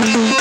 ಗಂಡನ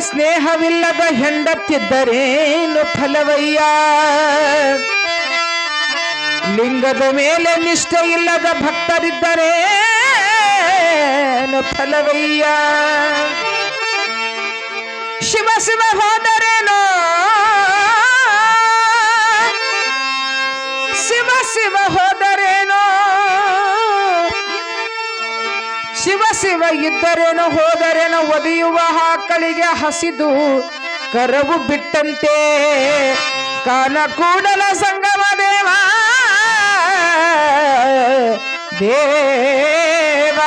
ಸ್ನೇಹವಿಲ್ಲದ ಹೆಂಡತ್ತಿದ್ದರೇನು ಫಲವಯ್ಯ? ಲಿಂಗದ ಮೇಲೆ ನಿಷ್ಠೆ ಇಲ್ಲದ ಭಕ್ತರಿದ್ದರೇನು ಫಲವಯ್ಯ? ಶಿವ ಶಿವ ಹೋದರೇನೋ? ಶಿವ ಶಿವ ಹೋದರೇನೋ ಇದ್ದರೇನೋ ಹೋದರೇನು ಒದಿಯುವ ಹಾಕಳಿಗೆ ಹಸಿದು ಕರವು ಬಿಟ್ಟಂತೆ. ಕಾನ ಕೂಡಲ ಸಂಗಮ ದೇವ ದೇವ.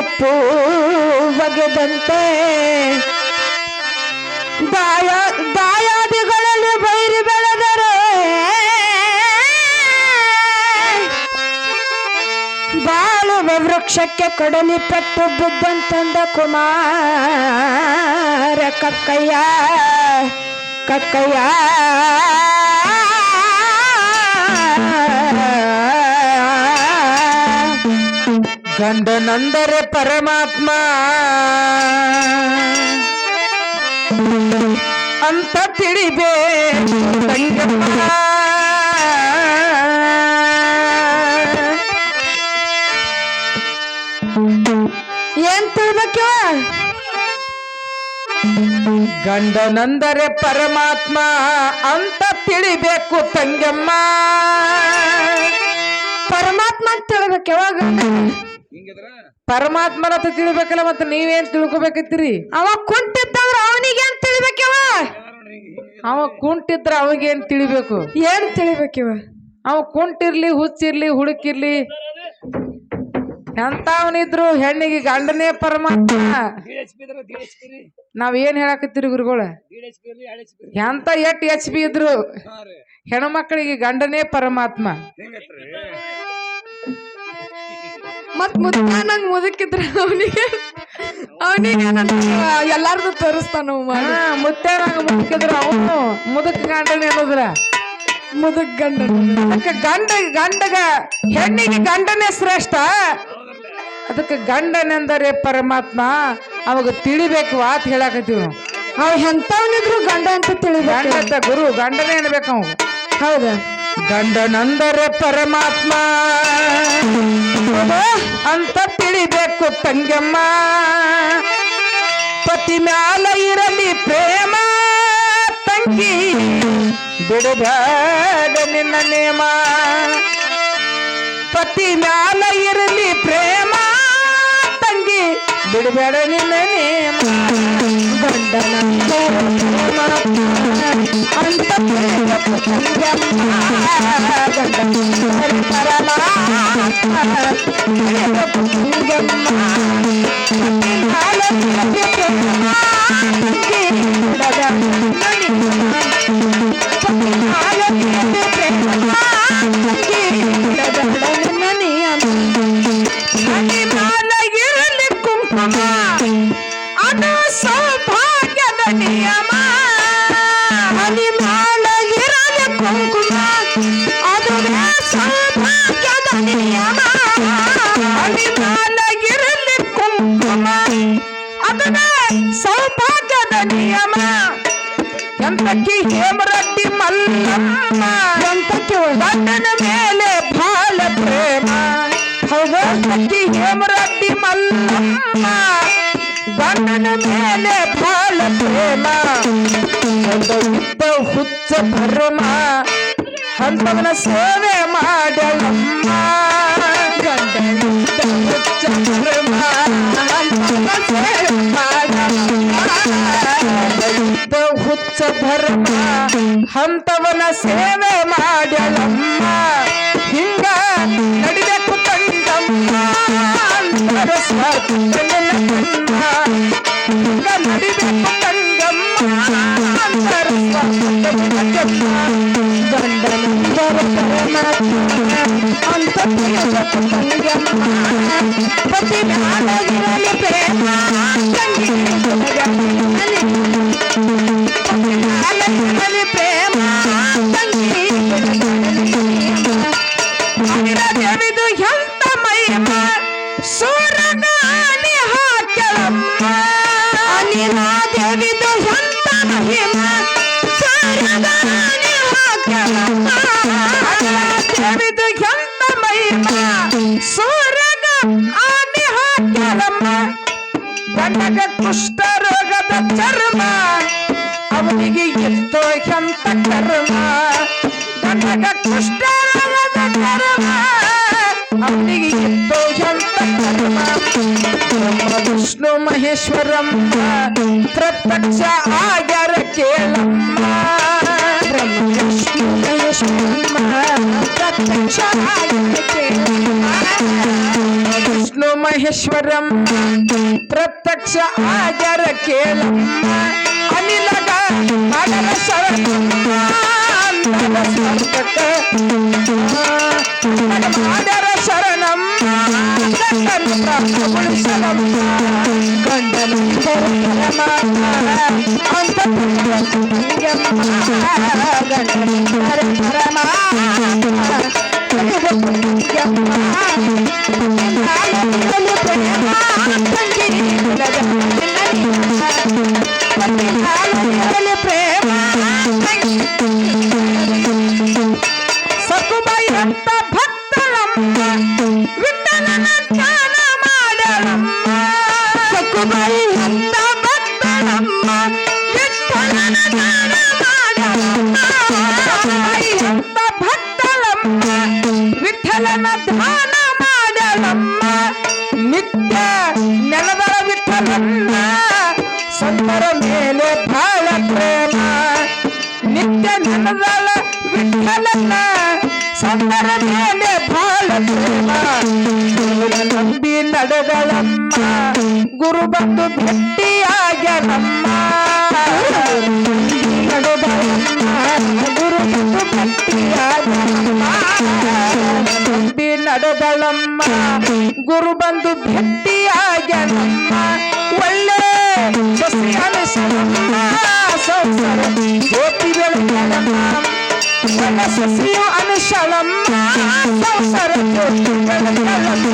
ಹಿಡಿಬುಟ್ಟು ಬಗೆದಂತೆ ದಾಯ ಬಾಯಾದಿಗಳಲ್ಲಿ ಬೈರಿ ಬೆಳೆದರೆ ಬಾಳುವ ವೃಕ್ಷಕ್ಕೆ ಕಡಲಿ ಪಟ್ಟು ಬಿದ್ದಂತಂದ ಕುಮಾರ ಕಕ್ಕಯ್ಯ ಕಕ್ಕಯ್ಯ. ಗಂಡನಂದರೆ ಪರಮಾತ್ಮ. ಅಂತ ತಿಳಿಬೇ ಏನ್ ತಿಳ್ಬೇಕ? ಗಂಡನಂದರೆ ಪರಮಾತ್ಮ ಅಂತ ತಿಳಿಬೇಕು ತಂಗಮ್ಮ ಪರಮಾತ್ಮ ಅಂತ ತಿಳ್ಬೇಕು ಯಾವಾಗ? ಪರಮಾತ್ಮನ ಹತ್ರ ತಿಳ್ಬೇಕಲ್ಲ ಮತ್ತೆ ನೀವೇನ್ ತಿಳ್ಕೊಬೇಕತ್ತೀರಿ? ಅವ ಕುಂಟಿದ್ರ ಅವನಿಗೆ ಏನ್ ತಿಳಿಬೇಕವ ಅವ? ಕುಂಟಿದ್ರ ಅವಾಗೇನ್ ತಿಳಿಬೇಕು? ಏನ್ ತಿಳಿಬೇಕಿವ? ಅವ ಕುಂಟಿರ್ಲಿ ಹುಚ್ಚಿರ್ಲಿ ಹುಡುಕಿರ್ಲಿ. ಎಂತವನಿದ್ರು ಹೆಣ್ಣಿಗೆ ಗಂಡನೇ ಪರಮಾತ್ಮ. ನಾವ್ ಏನ್ ಹೇಳಕತ್ತೀರಿ ಗುರುಗಳ? ಎಂತ ಎಟ್ ಎಚ್ ಬಿ ಇದ್ರು ಹೆಣ್ಮಕ್ಳಿಗೆ ಗಂಡನೇ ಪರಮಾತ್ಮ. ಮತ್ ಮುದ್ಕ ನಂಗ್ ಮುದಕಿದ್ರ ಅವನಿಗೆ ಅವನಿಗೆ ಎಲ್ಲಾರ್ದು ತೋರಿಸ್ತಾನ ಮುದ್ದಾನಂಗ್ ಮಾಡಿ ಮುದುಕಿದ್ರ ಅವನು ಮುದುಕ ಗಂಡನೇ ಅನ್ನೋದ್ರ ಮುದುಕ್ ಗಂಡ ಅದಕ್ಕೆ ಗಂಡ ಗಂಡಗ ಹೆಣ್ಣಿಗೆ ಗಂಡನೇ ಶ್ರೇಷ್ಠ. ಅದಕ್ಕೆ ಗಂಡನೆಂದರೆ ಪರಮಾತ್ಮ ಅವಾಗ ತಿಳಿಬೇಕು ಅಂತ ಹೇಳಕತ್ತೀವಿ ನಾವು. ಅವ್ ಎಂತವನಿದ್ರು ಗಂಡ ಅಂತ ತಿಳಿ ಗಂಡ ಅಂತ ಗುರು ಗಂಡನೇ ಅನ್ಬೇಕು ಅವಾಗ ಹೌದಾ. ಗಂಡನಂದರೆ ಪರಮಾತ್ಮ. ಅಂತ ತಿಳಿಬೇಕು ತಂಗಮ್ಮ. ಪತಿ ಮ್ಯಾಲ ಇರಲಿ ಪ್ರೇಮ ತಂಗಿ. ಬಿಡಬೇಡ ನಿನ್ನ ನೇಮ. ಪತಿ ಮ್ಯಾಲ ಇರಲಿ ಪ್ರೇಮ ತಂಗಿ. ಬಿಡಬೇಡ ನಿನ್ನ ನೇಮ. ಗಂಡನ ಅಂತ ಇರಲಿ ಕುಂಕುಮ ಅದನ್ನ ಸೌಭಾಗ್ಯದ ನಿಯಮ ಎಂತಕ್ಕೆ ಹೇಮರಡ್ಡಿ ಮಲ್ಲಮ್ಮ ಎಂತಕ್ಕೆ ಗಂಡನ ಮೇಲೆ ಬಾಲ ಪ್ರೇಮ ಹೌದು ಎಂತಕ್ಕೆ ಹೇಮರಡ್ಡಿ ಮಲ್ಲಮ್ಮ ಗಂಡನ ಮೇಲೆ ಬಾಲ ಪ್ರೇಮ ಹುಚ್ಚ ಭರಮ ಅಂತವನ ಸೇವೆ ಮಾಡಲಮ್ಮ. ಗಂಡನಿದ್ದ ಹುಚ್ಚ ಭರಮ ಅಂತವನ ಸೇವೆ ಮಾಡಲಮ್ಮ. ಇದ್ದ ಹುಚ್ಚ ಭರಮ ಅಂತವನ ಸೇವೆ ಮಾಡಲಮ್ಮ ಹಿಂಗ ನಡಿಬೇಕು ತಂದಮ್ಮ. ಅಂತರ ಸ್ವಾರ್ಥನ ಕಣ್ಣ. ಹಿಂಗ ನಡಿಬೇಕು ಅಂತ ಚರ್ಮ ಅವನಿಗೆ ಎಷ್ಟೋ ಎಂತ ಕರ್ಮ. ಗಂಡಗ ಕೃಷ್ಣ ಕರ್ಮ, ಅವನಿಗೆ ಎಷ್ಟೋ ಎಂತ ಕರ್ಮ. ಬ್ರಹ್ಮ, ವಿಷ್ಣು ಮಹೇಶ್ವರಮ್ಮ महेश्वरम. प्रत्यक्ष आजार केला. अनिल ವಿಠಲನ ಧ್ಯಾನ ಮಾಡಲಮ್ಮ. ನಿತ್ಯ ನೆಲದಳ ವಿಠಲನ್ನ ಸಂತರ ಮೇಲೆ ಬಾಳ ಪ್ರೇಮ. ನಿತ್ಯ ನೆಲದಳ ವಿಠಲನ್ನ ಸಂತರ ಮೇಲೆ ಬಾಳ ಪ್ರೇಮ. ಗುರುವಿನ ನಂಬಿ ನಡೆದಳಮ್ಮ ಗುರು ಬಂದು ನಡೆದಳಮ್ಮ ನಡೆದಳಮ್ಮ ಗುರು ಬಂದು ಭೇಟಿಯಾಗ್ಯನಮ್ಮ ಒಳ್ಳೆ ಸಸಿ ಅನಿಸಲಮ್ಮ ಸಂಸಾರ ಜ್ಯೋತಿ ಬೆಳಗಲಮ್ಮ ಒಳ್ಳೆ ಸಸಿಯು ಅನುಶಲಮ್ಮ ಸಂಸಾರ ಜ್ಯೋತಿ ಬೆಳಗಲಮ್ಮ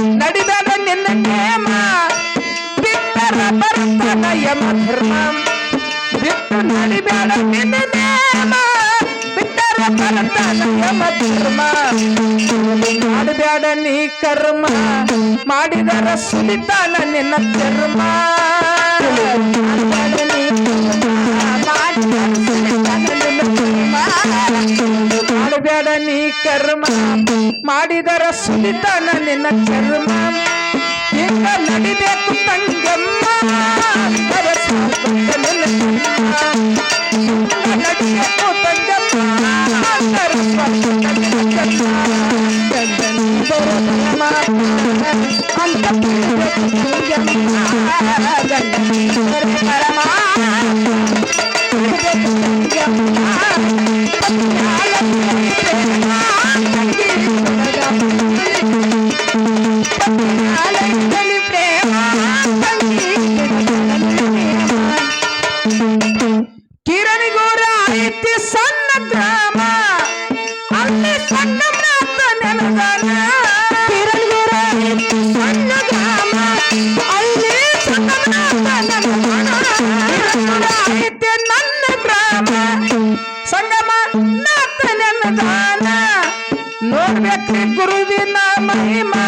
ನಡಿಬೇಡ ನಿನ್ನ ನೇಮ ಬಿಟ್ಟರ ಬರ್ತದ ಯಮ ಧರ್ಮ. ಬಿಟ್ಟು ನಡಿಬೇಡ ನಿನ್ನ ನೇಮ. ಬಿಟ್ಟರ ಬರ್ತದ ಯಮ ಧರ್ಮ. ಮಾಡಬೇಡ ನೀ ಕರ್ಮ. ಮಾಡಿದರ ಸುಲಿತಾನ ನಿನ್ನ ಚರ್ಮ. ಮಾಡಬೇಡ ನೀ ಕರ್ಮ. ಮಾಡಿದರ ಸುಲಿತಾನ ನಿನ್ನ ಚರ್ಮ. ಹಿಂಗ ನಡಿಬೇಕು ತಂಗಮ್ಮ. ನಡಿಬೇಕು ತಂಗಮ್ಮ. ಅಂತ ನೋಡ್ಬೇಕ್ರಿ ಗುರುವಿನ ಮಹಿಮಾ.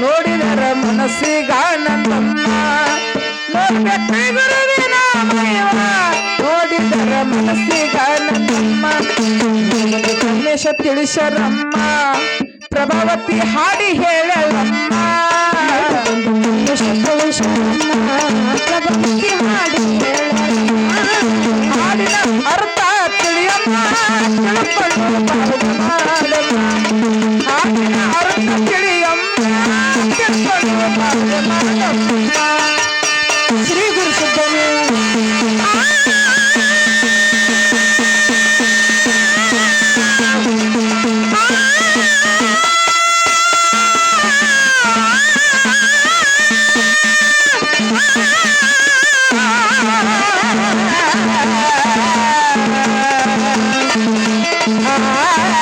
ನೋಡಿದರ ಮನಸ್ಸಿಗಾನಂದಮ್ಮ ನೋಡ್ಬೇಕ್ರಿ ತಿಳಿಸರಮ್ಮ. ಪ್ರಭಾವತಿ ಹಾಡಿ ಹೇಳಲಮ್ಮ. ಪ್ರಭಾವತಿ ಹಾಡಿ. ಹಾಡಿನ ಅರ್ಥ ತಿಳಿಯಮ್ಮ. ಹಾಡಿನ ಅರ್ಥ ತಿಳಿಯಮ್ಮ.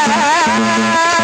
Yeah.